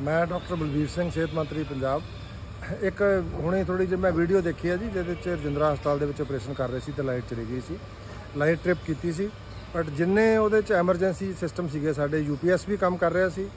ਮੈਂ ਡਾਕਟਰ ਬਲਬੀਰ ਸਿੰਘ, ਸਿਹਤ ਮੰਤਰੀ ਪੰਜਾਬ। ਇੱਕ ਹੁਣੇ ਥੋੜੀ ਜਿਹੀ ਮੈਂ ਵੀਡੀਓ ਦੇਖੀ ਹੈ ਜੀ, ਜਿਹਦੇ ਵਿੱਚ ਰਜਿੰਦਰਾ ਹਸਪਤਾਲ ਦੇ ਵਿੱਚ ਆਪਰੇਸ਼ਨ ਕਰ ਰਹੇ ਸੀ ਤੇ ਲਾਈਟ ਚਲੀ ਗਈ ਸੀ। ਲਾਈਟ ਟ੍ਰਿਪ ਕੀਤੀ ਸੀ। ਬਟ ਜਿੰਨੇ ਉਹਦੇ ਚ ਐਮਰਜੈਂਸੀ ਸਿਸਟਮ ਸੀਗੇ, ਸਾਡੇ ਯੂਪੀਐਸ ਵੀ ਕੰਮ ਕਰ ਰਿਹਾ ਸੀ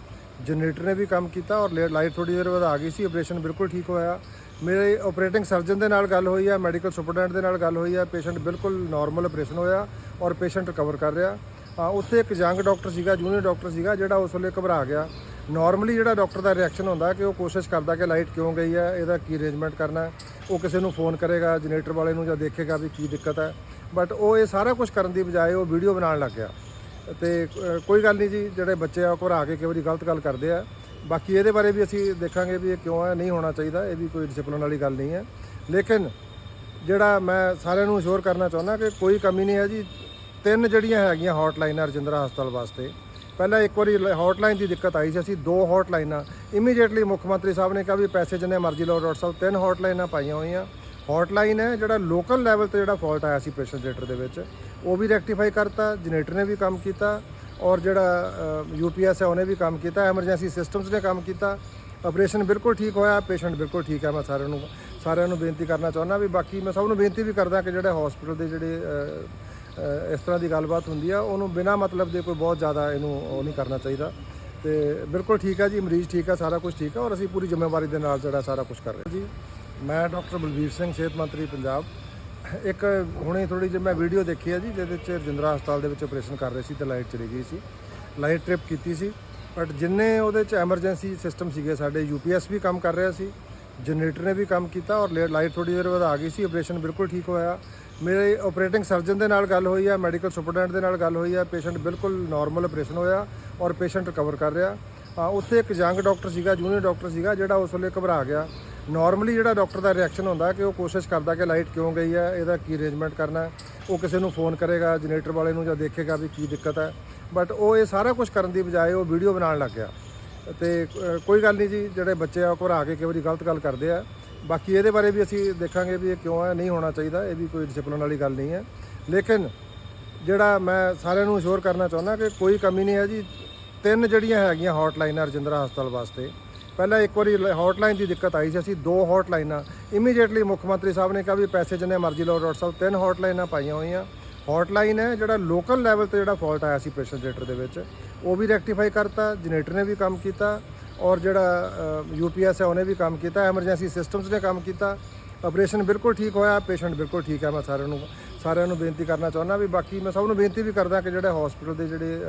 ਜਨਰੇਟਰ ਨੇ ਵੀ ਕੰਮ ਕੀਤਾ ਔਰ ਲਾਈਟ ਥੋੜੀ ਦੇਰ ਬਾਅਦ ਆ ਗਈ ਸੀ ਆਪਰੇਸ਼ਨ ਬਿਲਕੁਲ ਠੀਕ ਹੋਇਆ। ਮੇਰੇ ਆਪਰੇਟਿੰਗ ਸਰਜਨ ਦੇ ਨਾਲ ਗੱਲ ਹੋਈ ਆ ਮੈਡੀਕਲ ਸੁਪਰਡੈਂਟ ਦੇ ਨਾਲ ਗੱਲ ਹੋਈ ਆ ਪੇਸ਼ੈਂਟ ਬਿਲਕੁਲ ਨਾਰਮਲ ਆਪਰੇਸ਼ਨ ਹੋਇਆ ਔਰ ਪੇਸ਼ੈਂਟ ਰਿਕਵਰ ਕਰ ਰਿਹਾ। ਉੱਥੇ ਇੱਕ ਯੰਗ ਡਾਕਟਰ ਸੀਗਾ ਜੂਨੀਅਰ ਡਾਕਟਰ ਸੀਗਾ, ਜਿਹੜਾ ਉਸ ਵੇਲੇ ਘਬਰਾ ਗਿਆ। ਨਾਰਮਲੀ ਜਿਹੜਾ ਡਾਕਟਰ ਦਾ ਰਿਐਕਸ਼ਨ ਹੁੰਦਾ ਕਿ ਉਹ ਕੋਸ਼ਿਸ਼ ਕਰਦਾ ਕਿ ਲਾਈਟ ਕਿਉਂ ਗਈ ਹੈ, ਇਹਦਾ ਕੀ ਅਰੇਂਜਮੈਂਟ ਕਰਨਾ ਉਹ ਕਿਸੇ ਨੂੰ ਫੋਨ ਕਰੇਗਾ ਜਨਰੇਟਰ ਵਾਲੇ ਨੂੰ ਜਾਂ ਦੇਖੇਗਾ ਵੀ ਕੀ ਦਿੱਕਤ ਹੈ। ਬਟ ਉਹ ਇਹ ਸਾਰਾ ਕੁਝ ਕਰਨ ਦੀ ਬਜਾਏ ਉਹ ਵੀਡੀਓ ਬਣਾਉਣ ਲੱਗ ਗਿਆ। ਤੇ ਕੋਈ ਗੱਲ ਨਹੀਂ ਜੀ, ਜਿਹੜੇ ਬੱਚੇ ਆ ਉਹ ਘਬਰਾ ਕੇ ਕਈ ਵਾਰੀ ਗਲਤ ਗੱਲ ਕਰਦੇ ਆ। ਬਾਕੀ ਇਹਦੇ ਬਾਰੇ ਵੀ ਅਸੀਂ ਦੇਖਾਂਗੇ ਵੀ ਇਹ ਕਿਉਂ ਹੈ, ਨਹੀਂ ਹੋਣਾ ਚਾਹੀਦਾ, ਇਹ ਵੀ ਕੋਈ ਡਿਸਪਲਿਨ ਵਾਲੀ ਗੱਲ ਨਹੀਂ ਹੈ। ਲੇਕਿਨ ਜਿਹੜਾ ਮੈਂ ਸਾਰਿਆਂ ਨੂੰ ਅਸ਼ੋਰ ਕਰਨਾ ਚਾਹੁੰਦਾ ਕਿ ਕੋਈ ਕਮੀ ਨਹੀਂ ਹੈ ਜੀ। ਤਿੰਨ ਜਿਹੜੀਆਂ ਹੈਗੀਆਂ ਹੌਟਲਾਈਨਾਂ ਰਜਿੰਦਰਾ ਹਸਪਤਾਲ ਵਾਸਤੇ ਪਹਿਲਾਂ ਇੱਕ ਵਾਰੀ ਹੌਟਲਾਈਨ ਦੀ ਦਿੱਕਤ ਆਈ ਸੀ, ਅਸੀਂ ਦੋ ਹੌਟਲਾਈਨਾਂ ਇਮੀਡੀਏਟਲੀ ਮੁੱਖ ਮੰਤਰੀ ਸਾਹਿਬ ਨੇ ਕਿਹਾ ਵੀ ਪੈਸੇ ਜਿੰਨੇ ਮਰਜ਼ੀ ਲਓ, ਡਾਕਟਰ ਸਾਹਿਬ, ਤਿੰਨ ਹੌਟਲਾਈਨਾਂ ਪਾਈਆਂ ਹੋਈਆਂ। ਹੌਟਲਾਈਨ ਹੈ ਜਿਹੜਾ ਲੋਕਲ ਲੈਵਲ ਤੇ ਜਿਹੜਾ ਫਾਲਟ ਆਇਆ ਸੀ ਪ੍ਰੈਸ਼ਰ ਜਨਰੇਟਰ ਦੇ ਵਿੱਚ, ਉਹ ਵੀ ਰੈਕਟੀਫਾਈ ਕਰਤਾ ਜਨਰੇਟਰ ਨੇ ਵੀ ਕੰਮ ਕੀਤਾ ਔਰ ਜਿਹੜਾ ਯੂਪੀਐਸ ਹੈ ਉਹਨੇ ਵੀ ਕੰਮ ਕੀਤਾ ਐਮਰਜੈਂਸੀ ਸਿਸਟਮਸ ਨੇ ਕੰਮ ਕੀਤਾ। ਆਪਰੇਸ਼ਨ ਬਿਲਕੁਲ ਠੀਕ ਹੋਇਆ ਪੇਸ਼ੈਂਟ ਬਿਲਕੁਲ ਠੀਕ ਹੈ, ਮੈਂ ਸਾਰਿਆਂ ਨੂੰ ਸਾਰਿਆਂ ਨੂੰ ਬੇਨਤੀ ਕਰਨਾ ਚਾਹੁੰਦਾ ਵੀ ਬਾਕੀ ਮੈਂ ਸਭ ਨੂੰ ਬੇਨਤੀ ਵੀ ਕਰਦਾ ਕਿ ਜਿਹੜੇ ਹਸਪੀਟਲ ਦੇ ਜਿਹੜੇ ਇਸ ਤਰ੍ਹਾਂ ਦੀ ਗੱਲਬਾਤ ਹੁੰਦੀ ਆ। ਉਹਨੂੰ ਬਿਨਾਂ ਮਤਲਬ ਦੇ ਕੋਈ ਬਹੁਤ ਜ਼ਿਆਦਾ ਇਹਨੂੰ ਉਹ ਨਹੀਂ ਕਰਨਾ ਚਾਹੀਦਾ। ਤੇ ਬਿਲਕੁਲ ਠੀਕ ਆ ਜੀ, ਮਰੀਜ਼ ਠੀਕ ਆ, ਸਾਰਾ ਕੁਝ ਠੀਕ ਆ ਔਰ ਅਸੀਂ ਪੂਰੀ ਜ਼ਿੰਮੇਵਾਰੀ ਦੇ ਨਾਲ ਜਿਹੜਾ ਸਾਰਾ ਕੁਝ ਕਰ ਰਹੇ ਜੀ। ਮੈਂ ਡਾਕਟਰ ਬਲਬੀਰ ਸਿੰਘ, ਸਿਹਤ ਮੰਤਰੀ ਪੰਜਾਬ। ਇੱਕ ਹੁਣੇ ਥੋੜੀ ਜਿਹੀ ਮੈਂ ਵੀਡੀਓ ਦੇਖੀ ਹੈ ਜੀ, ਜਿਹਦੇ ਵਿੱਚ ਰਜਿੰਦਰਾ ਹਸਪਤਾਲ ਦੇ ਵਿੱਚ ਆਪਰੇਸ਼ਨ ਕਰ ਰਹੇ ਸੀ ਤੇ ਲਾਈਟ ਚਲੀ ਗਈ ਸੀ। ਲਾਈਟ ਟ੍ਰਿਪ ਕੀਤੀ ਸੀ। ਬਟ ਜਿੰਨੇ ਉਹਦੇ ਚ ਐਮਰਜੈਂਸੀ ਸਿਸਟਮ ਸੀਗੇ, ਸਾਡੇ ਯੂਪੀਐਸ ਵੀ ਕੰਮ ਕਰ ਰਿਹਾ ਸੀ। ਜਨਰੇਟਰ ਨੇ ਵੀ ਕੰਮ ਕੀਤਾ ਔਰ ਲਾਈਟ ਥੋੜੀ ਦੇਰ ਬਾਅਦ ਆ ਗਈ ਸੀ। ਆਪਰੇਸ਼ਨ ਬਿਲਕੁਲ ਠੀਕ ਹੋਇਆ। ਮੇਰੇ ਆਪਰੇਟਿੰਗ ਸਰਜਨ ਦੇ ਨਾਲ ਗੱਲ ਹੋਈ ਹੈ ਮੈਡੀਕਲ ਸੁਪਰਡੈਂਟ ਦੇ ਨਾਲ ਗੱਲ ਹੋਈ ਹੈ। ਪੇਸ਼ੈਂਟ ਬਿਲਕੁਲ ਨਾਰਮਲ ਆਪਰੇਸ਼ਨ ਹੋਇਆ ਔਰ ਪੇਸ਼ੈਂਟ ਰਿਕਵਰ ਕਰ ਰਿਹਾ। ਉੱਥੇ ਇੱਕ ਯੰਗ ਡਾਕਟਰ ਸੀਗਾ ਜੂਨੀਅਰ ਡਾਕਟਰ ਸੀਗਾ, ਜਿਹੜਾ ਉਸ ਵੇਲੇ ਘਬਰਾ ਗਿਆ। ਨਾਰਮਲੀ ਜਿਹੜਾ ਡਾਕਟਰ ਦਾ ਰਿਐਕਸ਼ਨ ਹੁੰਦਾ ਕਿ ਉਹ ਕੋਸ਼ਿਸ਼ ਕਰਦਾ ਕਿ ਲਾਈਟ ਕਿਉਂ ਗਈ ਹੈ, ਇਹਦਾ ਕੀ ਅਰੇਂਜਮੈਂਟ ਕਰਨਾ ਉਹ ਕਿਸੇ ਨੂੰ ਫੋਨ ਕਰੇਗਾ ਜਨਰੇਟਰ ਵਾਲੇ ਨੂੰ ਜਾਂ ਦੇਖੇਗਾ ਵੀ ਕੀ ਦਿੱਕਤ ਹੈ। ਬਟ ਉਹ ਇਹ ਸਾਰਾ ਕੁਝ ਕਰਨ ਦੀ ਬਜਾਏ ਉਹ ਵੀਡੀਓ ਬਣਾਉਣ ਲੱਗ ਗਿਆ। ਤੇ ਕੋਈ ਗੱਲ ਨਹੀਂ ਜੀ, ਜਿਹੜੇ ਬੱਚੇ ਆ ਉਹ ਘਬਰਾ ਕੇ ਕਈ ਵਾਰੀ ਗਲਤ ਗੱਲ ਕਰਦੇ ਆ। ਬਾਕੀ ਇਹਦੇ ਬਾਰੇ ਵੀ ਅਸੀਂ ਦੇਖਾਂਗੇ ਵੀ ਇਹ ਕਿਉਂ ਹੈ, ਨਹੀਂ ਹੋਣਾ ਚਾਹੀਦਾ, ਇਹ ਵੀ ਕੋਈ ਡਿਸਪਲਿਨ ਵਾਲੀ ਗੱਲ ਨਹੀਂ ਹੈ। ਲੇਕਿਨ ਜਿਹੜਾ ਮੈਂ ਸਾਰਿਆਂ ਨੂੰ ਅਸ਼ੋਰ ਕਰਨਾ ਚਾਹੁੰਦਾ ਕਿ ਕੋਈ ਕਮੀ ਨਹੀਂ ਹੈ ਜੀ। ਤਿੰਨ ਜਿਹੜੀਆਂ ਹੈਗੀਆਂ ਹੌਟਲਾਈਨਾਂ ਰਜਿੰਦਰਾ ਹਸਪਤਾਲ ਵਾਸਤੇ, ਪਹਿਲਾਂ ਇੱਕ ਵਾਰੀ ਹੌਟਲਾਈਨ ਦੀ ਦਿੱਕਤ ਆਈ ਸੀ ਅਸੀਂ, ਦੋ ਹੌਟਲਾਈਨਾਂ ਇਮੀਡੀਏਟਲੀ ਮੁੱਖ ਮੰਤਰੀ ਸਾਹਿਬ ਨੇ ਕਿਹਾ ਵੀ ਪੈਸੇ ਜਿੰਨੇ ਮਰਜ਼ੀ ਲਓ ਡਾਕਟਰ ਸਾਹਿਬ, ਤਿੰਨ ਹੌਟਲਾਈਨਾਂ ਪਾਈਆਂ ਹੋਈਆਂ। ਹੌਟਲਾਈਨ ਹੈ ਜਿਹੜਾ ਲੋਕਲ ਲੈਵਲ ਤੇ ਜਿਹੜਾ ਫਾਲਟ ਆਇਆ ਸੀ ਪੇਸ਼ੈਂਟ ਜਨਰੇਟਰ ਦੇ ਵਿੱਚ, ਉਹ ਵੀ ਰੈਕਟੀਫਾਈ ਕਰਤਾ, ਜਨਰੇਟਰ ਨੇ ਵੀ ਕੰਮ ਕੀਤਾ। ਔਰ ਜਿਹੜਾ ਯੂਪੀਐਸ ਹੈ, ਉਹਨੇ ਵੀ ਕੰਮ ਕੀਤਾ, ਐਮਰਜੈਂਸੀ ਸਿਸਟਮਸ ਨੇ ਕੰਮ ਕੀਤਾ। ਆਪਰੇਸ਼ਨ ਬਿਲਕੁਲ ਠੀਕ ਹੋਇਆ ਪੇਸ਼ੈਂਟ ਬਿਲਕੁਲ ਠੀਕ ਹੈ, ਮੈਂ ਸਾਰਿਆਂ ਨੂੰ ਸਾਰਿਆਂ ਨੂੰ ਬੇਨਤੀ ਕਰਨਾ ਚਾਹੁੰਦਾ ਵੀ ਬਾਕੀ ਮੈਂ ਸਭ ਨੂੰ ਬੇਨਤੀ ਵੀ ਕਰਦਾ ਕਿ ਜਿਹੜੇ ਹਸਪੀਟਲ ਦੇ ਜਿਹੜੇ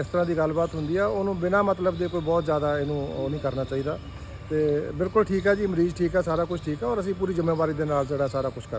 ਇਸ ਤਰ੍ਹਾਂ ਦੀ ਗੱਲਬਾਤ ਹੁੰਦੀ ਆ, ਉਹਨੂੰ ਬਿਨਾਂ ਮਤਲਬ ਦੇ ਕੋਈ ਬਹੁਤ ਜ਼ਿਆਦਾ ਇਹਨੂੰ ਉਹ ਨਹੀਂ ਕਰਨਾ ਚਾਹੀਦਾ। ਤੇ ਬਿਲਕੁਲ ਠੀਕ ਹੈ ਜੀ, ਮਰੀਜ਼ ਠੀਕ ਆ ਸਾਰਾ ਕੁਝ ਠੀਕ ਆ ਔਰ ਅਸੀਂ ਪੂਰੀ ਜ਼ਿੰਮੇਵਾਰੀ ਦੇ ਨਾਲ ਜਿਹੜਾ ਸਾਰਾ ਕੁਝ ਕਰ ਰਹੇ